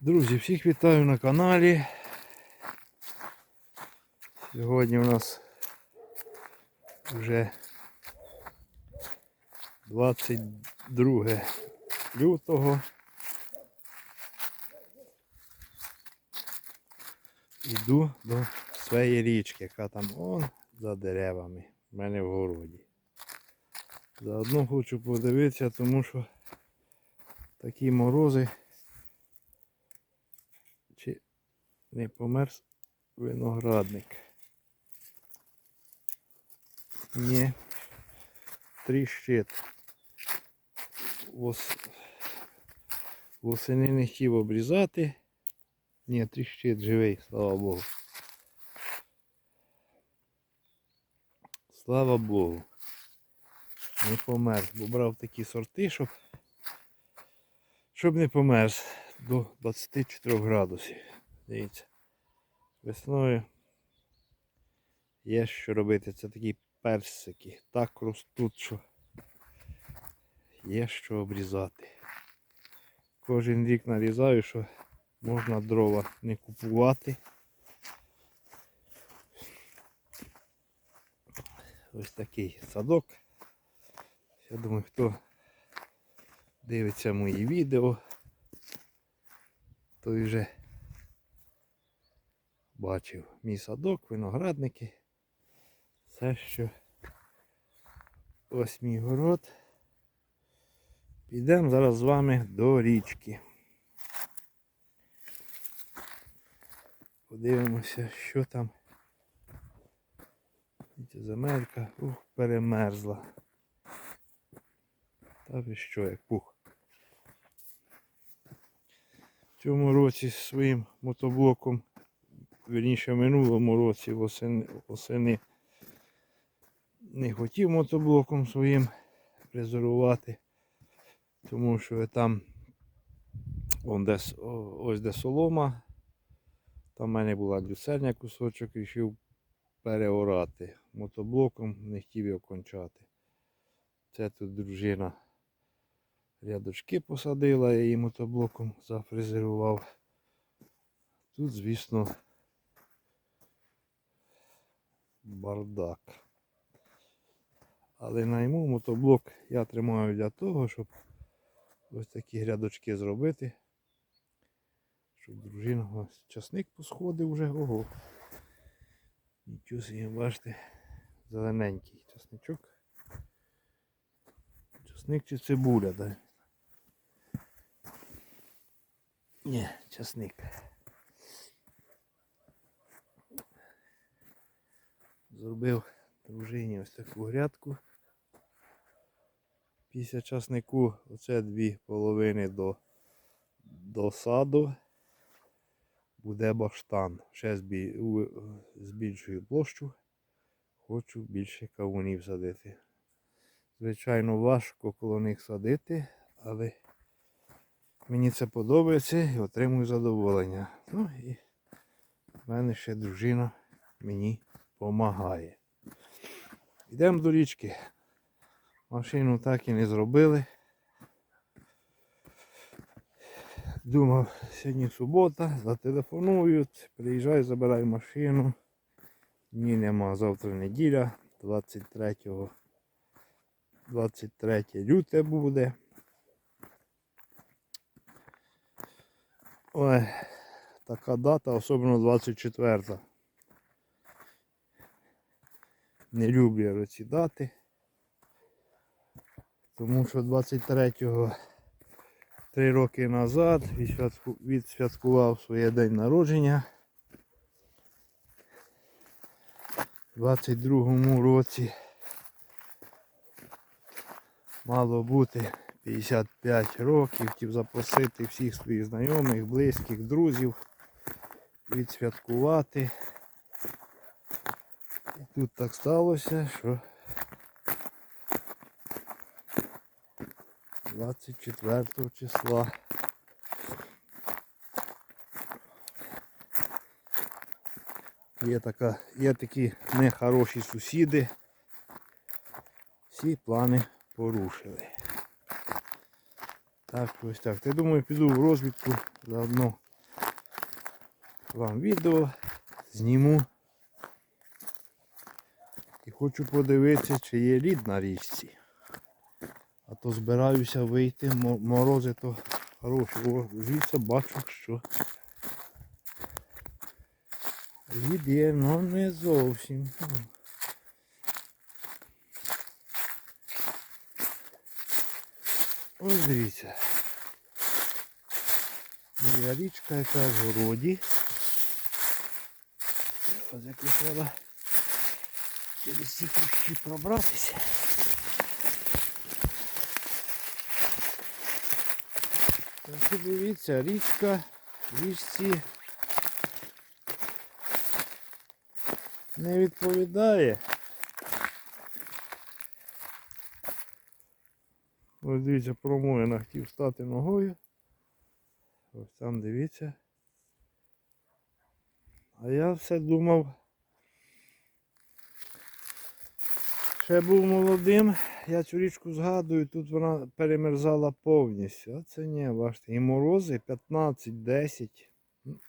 Друзі, всіх вітаю на каналі. Сьогодні у нас вже 22 лютого. Іду до своєї річки, яка там он за деревами в мене в городі. Заодно хочу подивитися, тому що такі морози. Чи не померз виноградник? Ні. Тріщить. Вос... Восени не хотів обрізати. Ні, тріщить живий, слава Богу. Слава Богу. Не померз, бо брав такі сорти, щоб, щоб не померз до 24 градусів. Дивіться. Весною є що робити. Це такі персики. Так ростуть, що є що обрізати. Кожен рік нарізаю, що можна дрова не купувати. Ось такий садок. Я думаю, хто дивиться мої відео, той вже бачив мій садок, виноградники. Все, що ось мій город. Підемо зараз з вами до річки. Подивимося, що там. Земелька ух, перемерзла. Та ви що, як пух. В цьому році своїм мотоблоком, вірніше в минулому році восени, восени не хотів мотоблоком своїм резервувати, тому що там он десь, ось де солома, там в мене була люцерня кусочок, рішив переорати мотоблоком, не хотів його кончати. Це тут дружина рядочки посадила, я її мотоблоком зафрезерував. Тут, звісно, бардак. Але найму мотоблок я тримаю для того, щоб ось такі грядочки зробити. Щоб дружина часник посходив вже. Ого. Нічого собі, бачите, зелененький часничок. Часник чи цибуля, да? Ні, часник. Зробив дружині ось таку грядку. Після часнику оце дві половини до, до саду. Буде баштан. Ще збільшую площу. Хочу більше кавунів садити. Звичайно, важко коло них садити, але мені це подобається і отримую задоволення. Ну і в мене ще дружина мені допомагає. Йдемо до річки. Машину так і не зробили. Думав, сьогодні субота, зателефонують, приїжджай, забирай машину. Ні, нема, завтра неділя, 23 23 люте буде. Ой, така дата, особливо 24. Не люблю я ці дати. Тому що 23-го три роки назад відсвяткував своє день народження. У 22-му році мало бути 55 років, хотів запросити всіх своїх знайомих, близьких, друзів, відсвяткувати. І тут так сталося, що 24 числа є, така, є такі нехороші сусіди. Всі плани порушили. Так, ось так. Я думаю, піду в розвідку, заодно вам відео, зніму. І хочу подивитися, чи є лід на річці. А то збираюся вийти, морози то хороші. О, звідси бачу, що лід є, але не зовсім. Ну, Ось дивіться. Моя річка, яка в городі. Ось треба через ці кущі пробратися. І дивіться, річка, річці не відповідає. Ось дивіться, промоїна хотів стати ногою. Ось там дивіться. А я все думав. Ще був молодим, я цю річку згадую, тут вона перемерзала повністю. А це ні, бачите, і морози 15-10. М.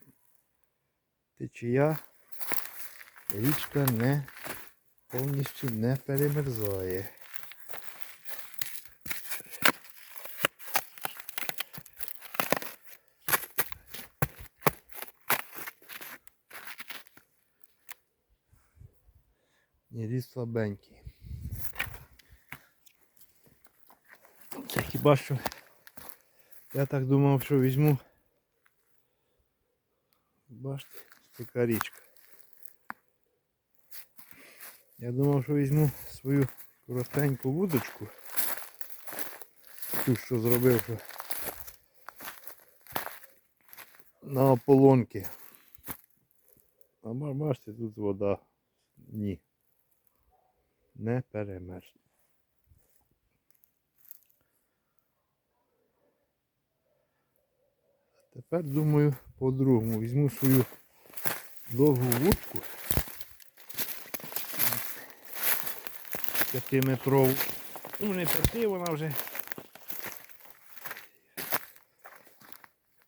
Течія. Річка не повністю не перемерзає. Ні, ліс слабенький. Що я так думав, що візьму. Бачите, така річка. Я думав, що візьму свою коротеньку вудочку. Ту, що зробив на ополонки. А ба- бачите, тут вода. Ні. Не перемерз. Тепер думаю по-другому. Візьму свою довгу вудку. П'ятиметрову. Ну не п'яти, вона вже.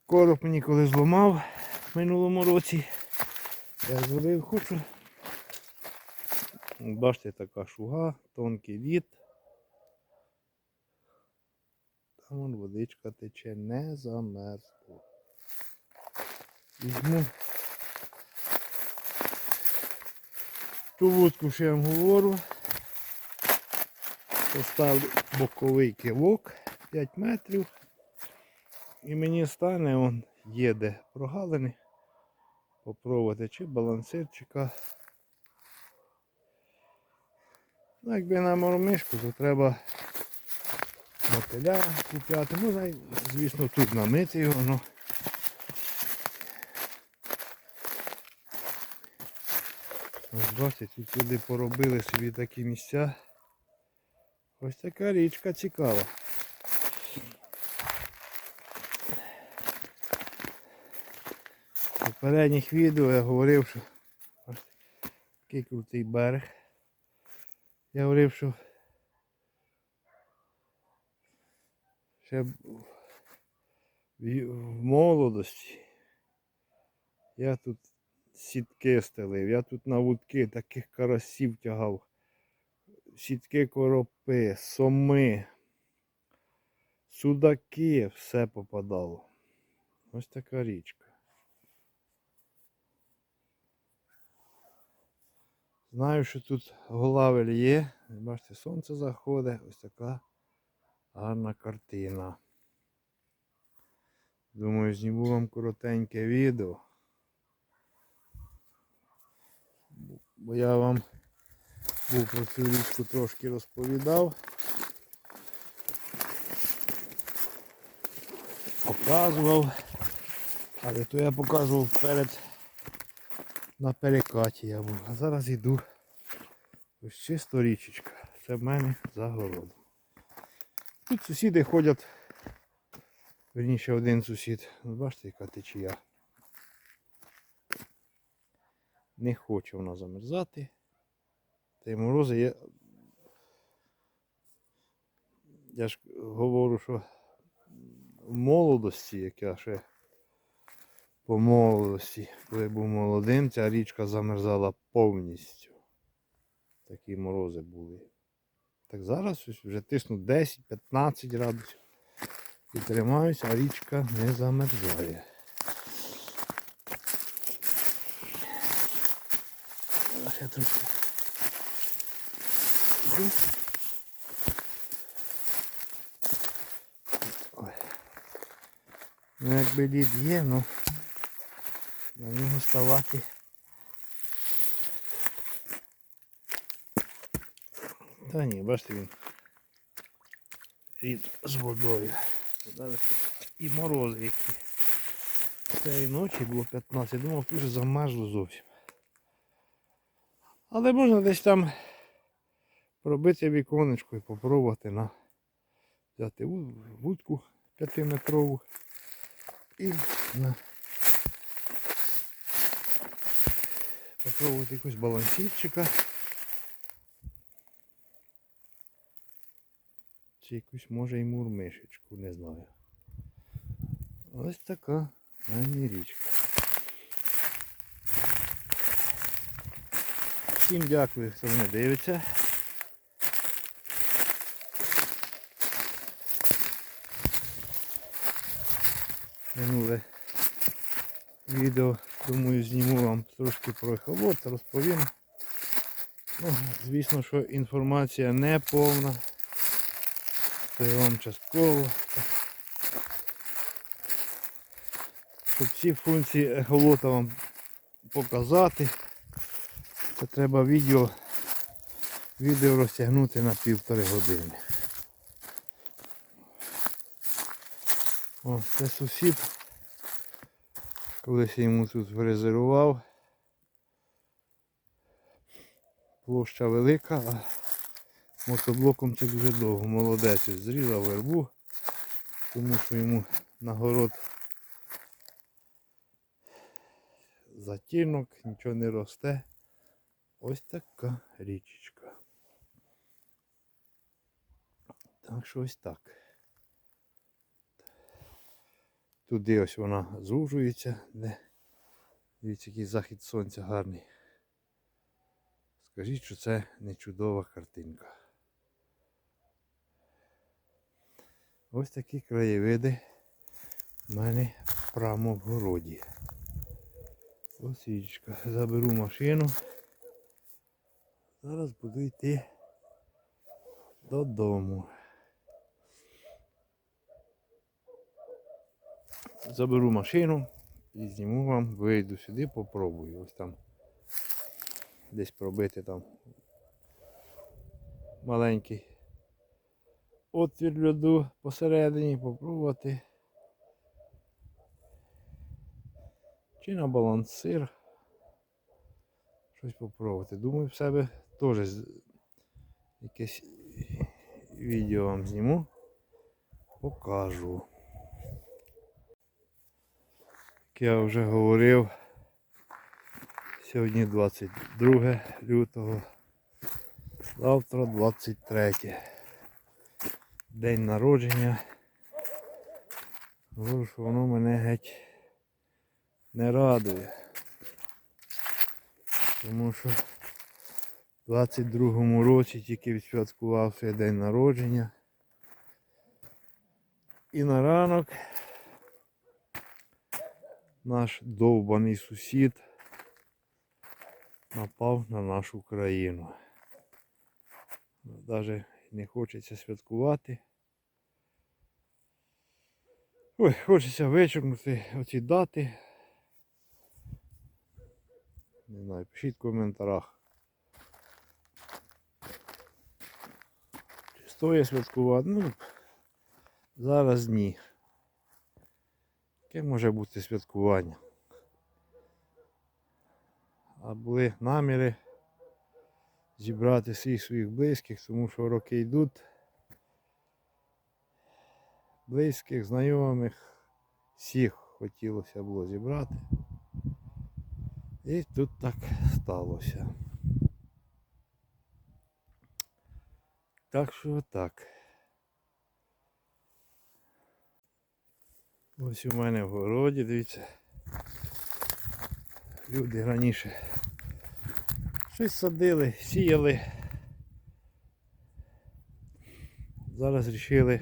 Короб мені коли зламав в минулому році. Я зробив хочу. Бачите, така шуга, тонкий лід. Там водичка тече, не замерзло. Візьму ту вудку, що я вам говорю. Поставлю боковий кивок 5 метрів. І мені стане он є де прогалини. Попробувати чи балансирчика. Ну, якби на мормишку, то треба мотиля купляти. Можна, звісно, тут намити його, ну. Ось бачите, тут люди поробили собі такі місця. Ось така річка цікава. В попередніх відео я говорив, що ось такий крутий берег. Я говорив, що ще в молодості я тут сітки стелив, я тут на вудки таких карасів тягав, сітки коропи, соми, судаки, все попадало. Ось така річка. Знаю, що тут голавель є. Бачите, сонце заходить. Ось така гарна картина. Думаю, зніму вам коротеньке відео. Бо я вам був про цю річку трошки розповідав. Показував. Але то я показував перед на перекаті я був. А зараз йду ось чисто річечка. Це в мене за. Тут сусіди ходять. Верніше один сусід. Бачите, яка течія. Не хоче вона замерзати. Та й морози є. Я ж говорю, що в молодості, як я ще по молодості, коли був молодим, ця річка замерзала повністю. Такі морози були. Так зараз ось вже тиснуть 10-15 градусів. І тримаюся, а річка не замерзає. Я трохи. Ну якби лід є, ну на нього ставати. Та ні, бачите він. Лід з водою. І морози які. Цієї ночі було 15, думав, тут вже замерзло зовсім. Але можна десь там пробити віконечко і попробувати на взяти ву- вудку п'ятиметрову і на попробувати якусь балансірчика. Чи якусь може і мурмишечку, не знаю. Ось така в річка. Всім дякую, хто мене дивиться. Минуле відео, думаю, зніму вам трошки про ехолот, розповім. Ну, звісно, що інформація не повна. Я вам частково. Щоб всі функції ехолота вам показати, це треба відео, відео розтягнути на півтори години. О, це сусід. Колись йому тут фрезерував. Площа велика, а мотоблоком це дуже довго. Молодець зрізав вербу, тому що йому на город затінок, нічого не росте. Ось така річечка. Так що ось так. Туди ось вона звужується, де дивіться, який захід сонця гарний. Скажіть, що це не чудова картинка. Ось такі краєвиди в мене прямо в городі. Ось річка. Заберу машину. Зараз буду йти додому. Заберу машину і зніму вам, вийду сюди, попробую. Ось там десь пробити там маленький отвір льоду посередині, попробувати. Чи на балансир. Щось попробувати. Думаю, в себе теж якесь відео вам зніму. Покажу. Як я вже говорив, сьогодні 22 лютого, завтра 23. День народження. Говорю, що воно мене геть не радує. Тому що 22-му році тільки відсвяткував свій день народження. І на ранок наш довбаний сусід напав на нашу країну. Навіть не хочеться святкувати. Ой, хочеться вичеркнути оці дати. Не знаю, пишіть в коментарях. Стоїть святкувати? Ну, зараз ні. Яке може бути святкування? А були наміри зібрати всіх своїх близьких, тому що роки йдуть. Близьких, знайомих, всіх хотілося було зібрати. І тут так сталося. Так що так. Ось у мене в городі, дивіться, люди раніше щось садили, сіяли. Зараз вирішили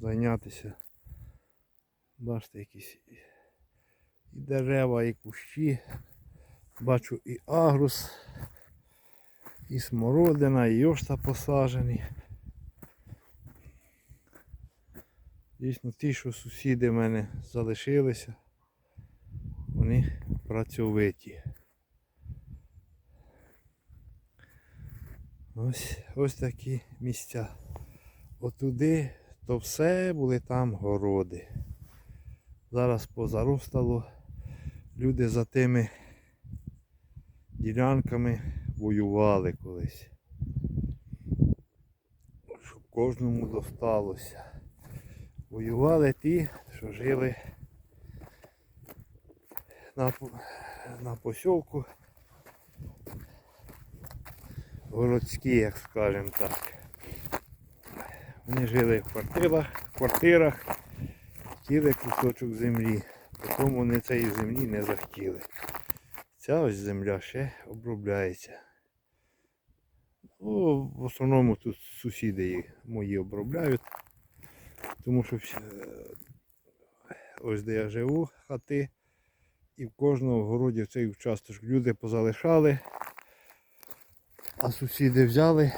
зайнятися. Бачите, якісь і дерева, і кущі. Бачу і агрус, і смородина, і йошта посаджені. Дійсно, ті, що сусіди в мене залишилися, вони працьовиті. Ось, ось такі місця. Отуди, то все були там городи. Зараз позаростало. Люди за тими ділянками воювали колись. Щоб кожному досталося. Воювали ті, що жили на, на посілку городські, як скажемо так. Вони жили в квартирах, квартирах, хотіли кусочок землі. Потім вони цієї землі не захотіли. Ця ось земля ще обробляється. Ну, в основному тут сусіди мої обробляють. Тому що е, ось де я живу, хати. І в кожного в городі в цей участок люди позалишали, а сусіди взяли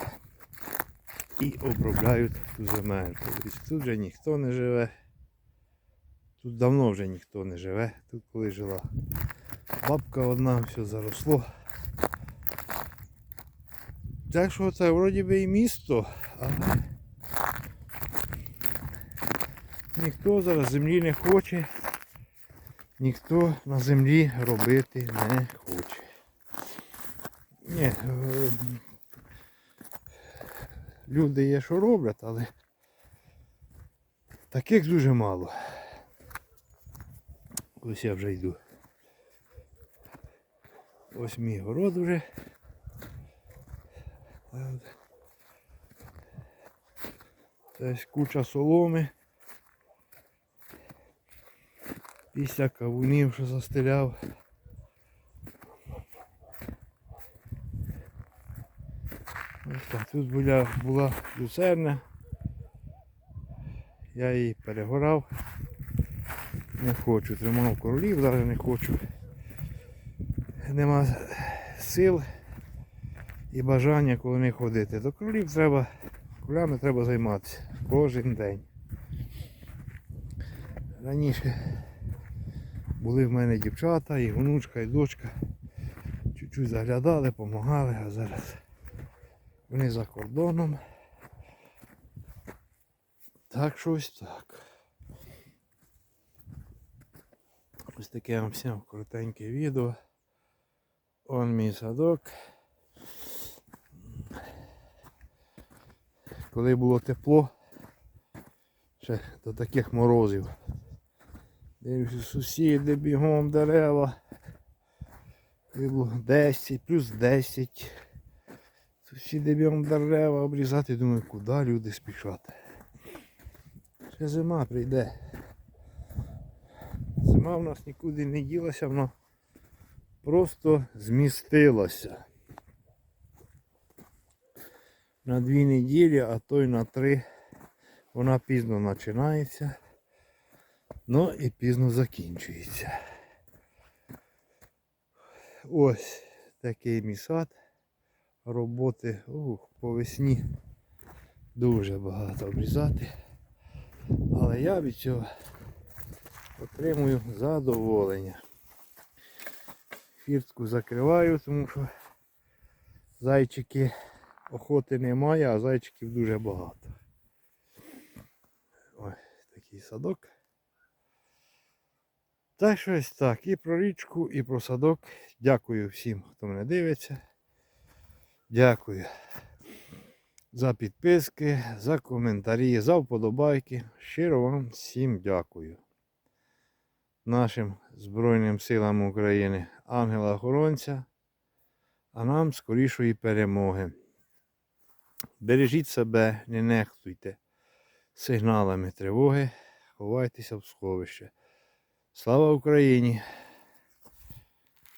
і обробляють ту земельку. Тут вже ніхто не живе. Тут давно вже ніхто не живе. Тут коли жила бабка одна, все заросло. Так що це вроді би і місто, але ніхто зараз землі не хоче, ніхто на землі робити не хоче. Ні, е, люди є, що роблять, але таких дуже мало. Ось я вже йду. Ось мій город вже. Ось куча соломи. Після кавунів, що так. Тут була, була люцерна. Я її перегорав. Не хочу. Тримав королів, зараз не хочу. Нема сил і бажання коло них ходити. До кролів треба, кролями треба займатися кожен день. Раніше були в мене дівчата, і внучка, і дочка. Чуть-чуть заглядали, допомагали, а зараз вони за кордоном. Так що ось так. Ось таке вам всім коротеньке відео. Он мій садок. Коли було тепло, ще до таких морозів. Дивлюся, сусіди бігом дерева. Коли було 10, плюс 10. Сусіди бігом дерева обрізати, думаю, куди люди спішати. Ще зима прийде. Зима в нас нікуди не ділася, вона просто змістилася. На дві неділі, а то й на три. Вона пізно починається, ну і пізно закінчується. Ось такий мій сад. Роботи ух, по весні дуже багато обрізати. Але я від цього отримую задоволення. Фіртку закриваю, тому що зайчики охоти немає, а зайчиків дуже багато. Ось такий садок. Так що ось так. І про річку, і про садок. Дякую всім, хто мене дивиться. Дякую за підписки, за коментарі, за вподобайки. Щиро вам всім дякую. Нашим Збройним силам України ангела охоронця, а нам скорішої перемоги. Бережіть себе, не нехтуйте сигналами тривоги, ховайтеся в сховище. Слава Україні!